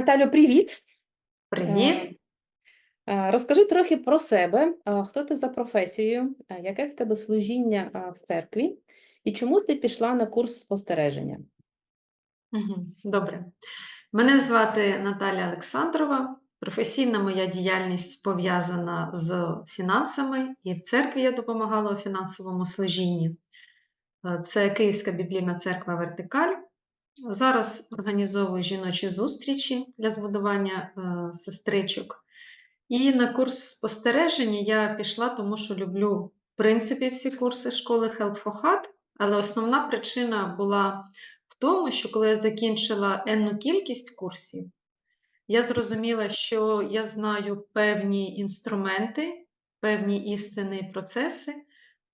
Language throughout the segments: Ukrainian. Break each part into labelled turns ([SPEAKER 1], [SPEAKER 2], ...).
[SPEAKER 1] Наталю, привіт!
[SPEAKER 2] Привіт.
[SPEAKER 1] Е, Розкажи трохи про себе. Е, Хто ти за професією? Е, Яке в тебе служіння е, в церкві? І чому ти пішла на курс спостереження?
[SPEAKER 2] Добре. Мене звати Наталя Олександрова. Професійна моя діяльність пов'язана з фінансами, і в церкві я допомагала у фінансовому служінні. Е, Це Київська біблійна церква Вертикаль. Зараз організовую жіночі зустрічі для збудування е, сестричок. І на курс спостереження я пішла, тому що люблю, в принципі, всі курси школи Help for Heart, але основна причина була в тому, що коли я закінчила енну кількість курсів, я зрозуміла, що я знаю певні інструменти, певні істини і процеси,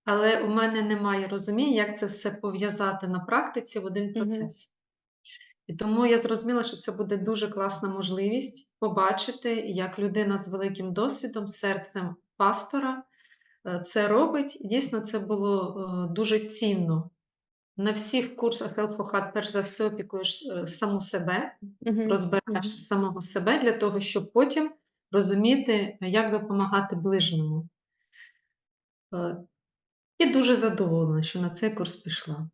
[SPEAKER 2] але у мене немає розуміння, як це все пов'язати на практиці в один процес. І тому я зрозуміла, що це буде дуже класна можливість побачити, як людина з великим досвідом, серцем пастора е, це робить. Дійсно, це було е, дуже цінно. На всіх курсах Help for Heart перш за все опікуєш е, саму себе,
[SPEAKER 1] Мгм.
[SPEAKER 2] розбираєш
[SPEAKER 1] Мгм.
[SPEAKER 2] самого себе для того, щоб потім розуміти, як допомагати ближньому. І дуже задоволена, що на цей курс пішла.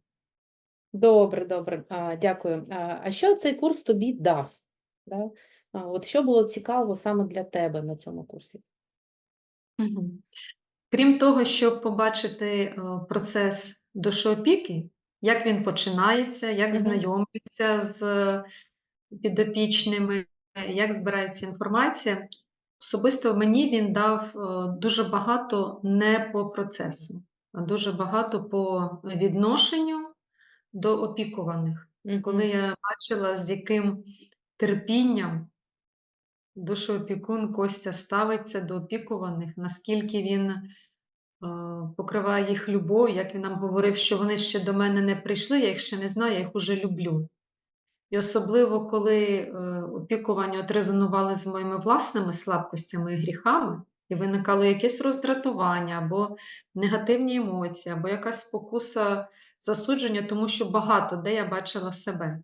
[SPEAKER 1] Добре, добре, А, дякую. А а що цей курс тобі дав? Да? А, От що було цікаво саме для тебе на цьому курсі?
[SPEAKER 2] Крім того, щоб побачити е, процес душоопіки, як він починається, як
[SPEAKER 1] Мгм.
[SPEAKER 2] знайомиться з підопічними, як збирається інформація, особисто мені він дав е, дуже багато не по процесу, а дуже багато по відношенню до опікуваних. Коли я бачила, з яким терпінням душоопікун Костя ставиться до опікуваних, наскільки він е, покриває їх любов, як він нам говорив, що вони ще до мене не прийшли, я їх ще не знаю, я їх уже люблю. І особливо, коли е, опікування от резонували з моїми власними слабкостями і гріхами, і виникало якесь роздратування, або негативні емоції, або якась спокуса засудження, тому що багато де я бачила себе.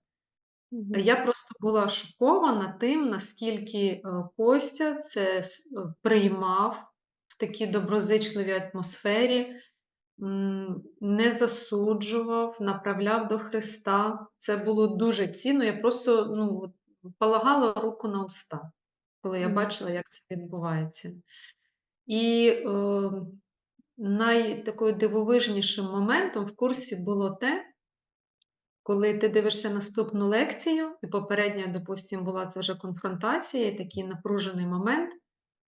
[SPEAKER 2] Я просто була шокована тим, наскільки е, Костя це е, приймав в такій доброзичливій атмосфері, не засуджував, направляв до Христа. Це було дуже цінно. Я просто ну, полагала руку на уста, коли я бачила, як це відбувається. І е, найтакою дивовижнішим моментом в курсі було те, коли ти дивишся наступну лекцію, і попередня, допустимо, була це вже конфронтація, і такий напружений момент,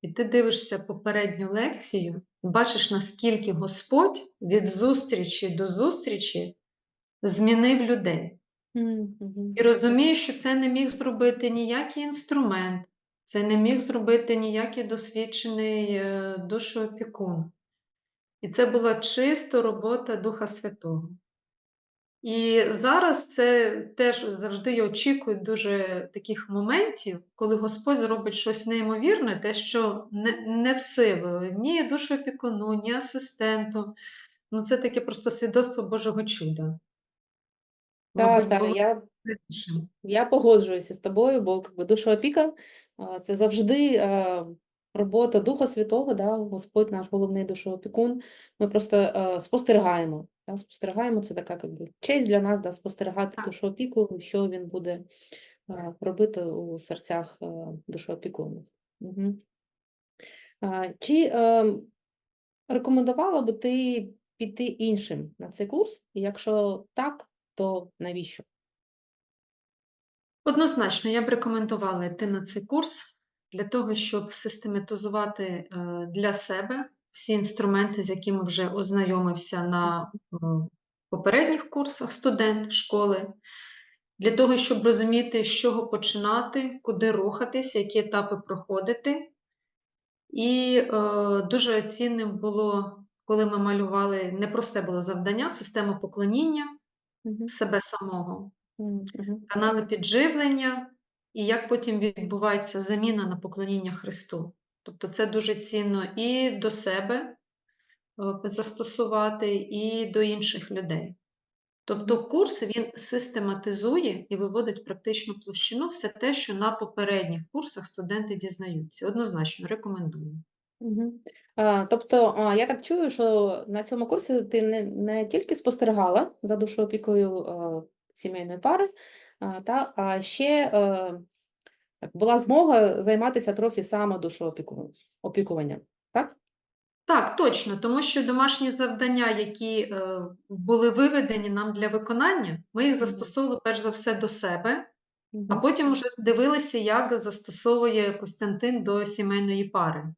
[SPEAKER 2] і ти дивишся попередню лекцію, і бачиш, наскільки Господь від зустрічі до зустрічі змінив людей.
[SPEAKER 1] Мгм. Мгм.
[SPEAKER 2] І розумієш, що це не міг зробити ніякий інструмент, це не міг зробити ніякий досвідчений е, душоопікун. І це була чисто робота Духа Святого. І зараз це теж завжди я очікую дуже таких моментів, коли Господь зробить щось неймовірне, те, що не, не в силу ні душоопікуну, ні асистенту. Ну, це таке просто свідоцтво Божого чуда.
[SPEAKER 1] Та,
[SPEAKER 2] Мабуть,
[SPEAKER 1] та, я. Я погоджуюся з тобою, бо якби, душоопіка а, це завжди робота Духа Святого, да, Господь наш головний душоопікун. Ми просто а, спостерігаємо. Да, спостерігаємо, це така якби, честь для нас да, спостерігати душоопіку, що він буде а, робити у серцях а, душоопікунів. Угу. А, чи а, рекомендувала би ти піти іншим на цей курс? І якщо так, то навіщо?
[SPEAKER 2] Однозначно, я б рекомендувала йти на цей курс для того, щоб систематизувати е, для себе всі інструменти, з якими вже ознайомився на попередніх курсах студент школи, для того, щоб розуміти, з чого починати, куди рухатись, які етапи проходити. І е, дуже цінним було, коли ми малювали непросте було завдання, систему поклоніння
[SPEAKER 1] Угу.
[SPEAKER 2] себе самого
[SPEAKER 1] Угу.
[SPEAKER 2] канали підживлення, і як потім відбувається заміна на поклоніння Христу. Тобто це дуже цінно і до себе е, застосувати, і до інших людей. Тобто курс він систематизує і виводить практичну площину все те, що на попередніх курсах студенти дізнаються. Однозначно рекомендую.
[SPEAKER 1] Мгм. А, тобто, а, я так чую, що на цьому курсі ти не, не тільки спостерігала за душоопікою е, сімейної пари, та, а ще е, так, була змога займатися трохи саме душоопікуванням, так?
[SPEAKER 2] Так, точно, тому що домашні завдання, які е, були виведені нам для виконання, ми їх застосовували перш за все до себе, а потім вже дивилися, як застосовує Костянтин до сімейної пари.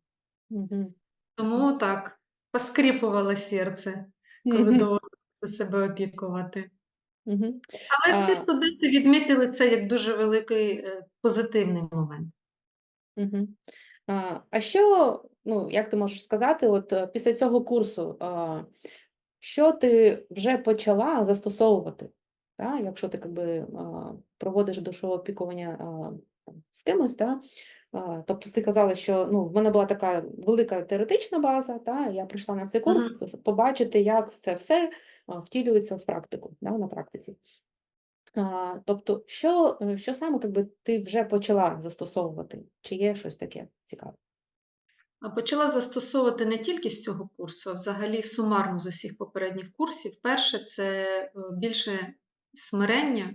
[SPEAKER 2] Тому так, поскріпувало серце, коли доводилося себе опікувати.
[SPEAKER 1] Мгм.
[SPEAKER 2] Але всі студенти відмітили це як дуже великий е, позитивний момент.
[SPEAKER 1] Мгм. А, а що, ну, як ти можеш сказати, от е, після цього курсу, а, що ти вже почала застосовувати, та? Якщо ти якби, а, проводиш душове опікування а, з кимось, та? Тобто ти казала, що ну, в мене була така велика теоретична база, та? Я прийшла на цей курс, щоб побачити, як це все втілюється в практику, да, на практиці. А, тобто, що, е, що саме якби, ти вже почала застосовувати? Чи є щось таке цікаве?
[SPEAKER 2] Почала застосовувати не тільки з цього курсу, а взагалі сумарно з усіх попередніх курсів. Перше, це е, більше смирення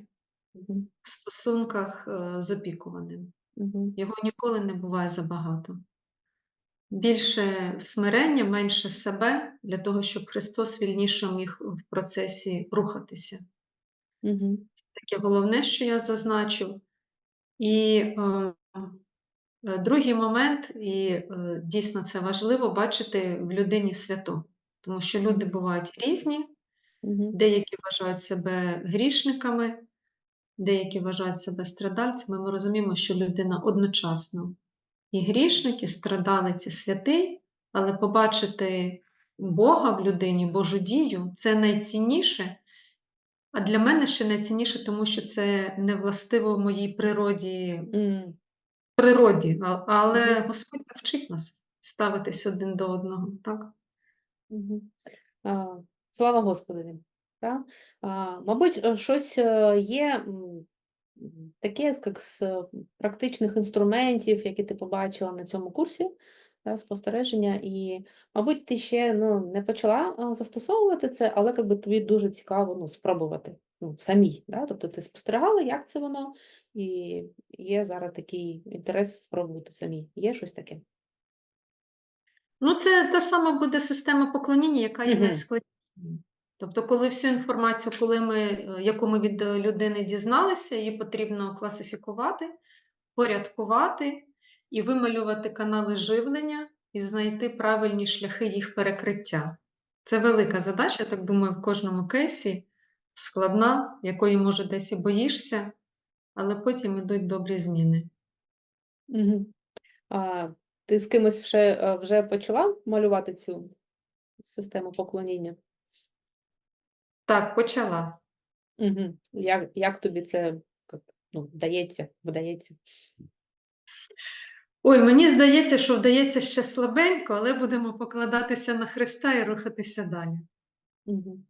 [SPEAKER 2] в стосунках е, з опікуваним.
[SPEAKER 1] Мгм.
[SPEAKER 2] Його ніколи не буває забагато. Більше смирення, менше себе для того, щоб Христос вільніше міг в процесі рухатися.
[SPEAKER 1] Мгм.
[SPEAKER 2] Таке головне, що я зазначив. І е, е, другий момент, і е, дійсно це важливо бачити в людині святу, тому що люди бувають різні,
[SPEAKER 1] Мгм.
[SPEAKER 2] деякі вважають себе грішниками, деякі вважають себе страдальцями. Ми розуміємо, що людина одночасно і грішник, і страдалець, і святий, але побачити Бога в людині, Божу дію це найцінніше. А для мене ще найцінніше, тому що це не властиво в моїй природі,
[SPEAKER 1] М.
[SPEAKER 2] природі, але. Господь так вчить нас ставитись один до одного. Так?
[SPEAKER 1] А, Слава Господові. Та? А, Мабуть, е, щось е, є м, м, таке, як з е, практичних інструментів, які ти побачила на цьому курсі та, спостереження, і, мабуть, ти ще ну, не почала застосовувати це, але якби, тобі дуже цікаво ну, спробувати ну, самій. Да? Тобто ти спостерігала, як це воно, і є зараз такий інтерес спробувати самі. Є щось таке?
[SPEAKER 2] Ну, це та сама буде система поклоніння, яка є
[SPEAKER 1] Мгм.
[SPEAKER 2] найскладнішою. Тобто, коли всю інформацію, коли ми, е, яку ми від е, людини дізналися, її потрібно класифікувати, порядкувати і вималювати канали живлення і знайти правильні шляхи їх перекриття. Це велика задача, я так думаю, в кожному кейсі складна, якої, може, десь і боїшся, але потім ідуть добрі зміни.
[SPEAKER 1] Мгм. А ти з кимось вже, е, вже почала малювати цю систему поклоніння?
[SPEAKER 2] Так, почала.
[SPEAKER 1] Мгм. Як, як тобі це ну, вдається, вдається?
[SPEAKER 2] Ой, мені здається, що вдається ще слабенько, але будемо покладатися на Христа і рухатися далі.
[SPEAKER 1] Мгм.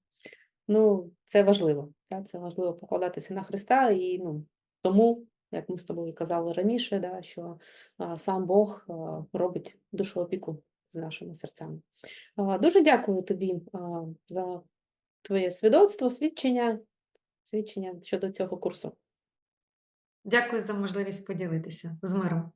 [SPEAKER 1] Ну, це важливо. та, Це важливо покладатися на Христа, і ну, тому, як ми з тобою казали раніше, да, що а, сам Бог а, робить душоопіку з нашими серцями. А, дуже дякую тобі а, за твоє свідоцтво, свідчення, свідчення щодо цього курсу.
[SPEAKER 2] Дякую за можливість поділитися з миром.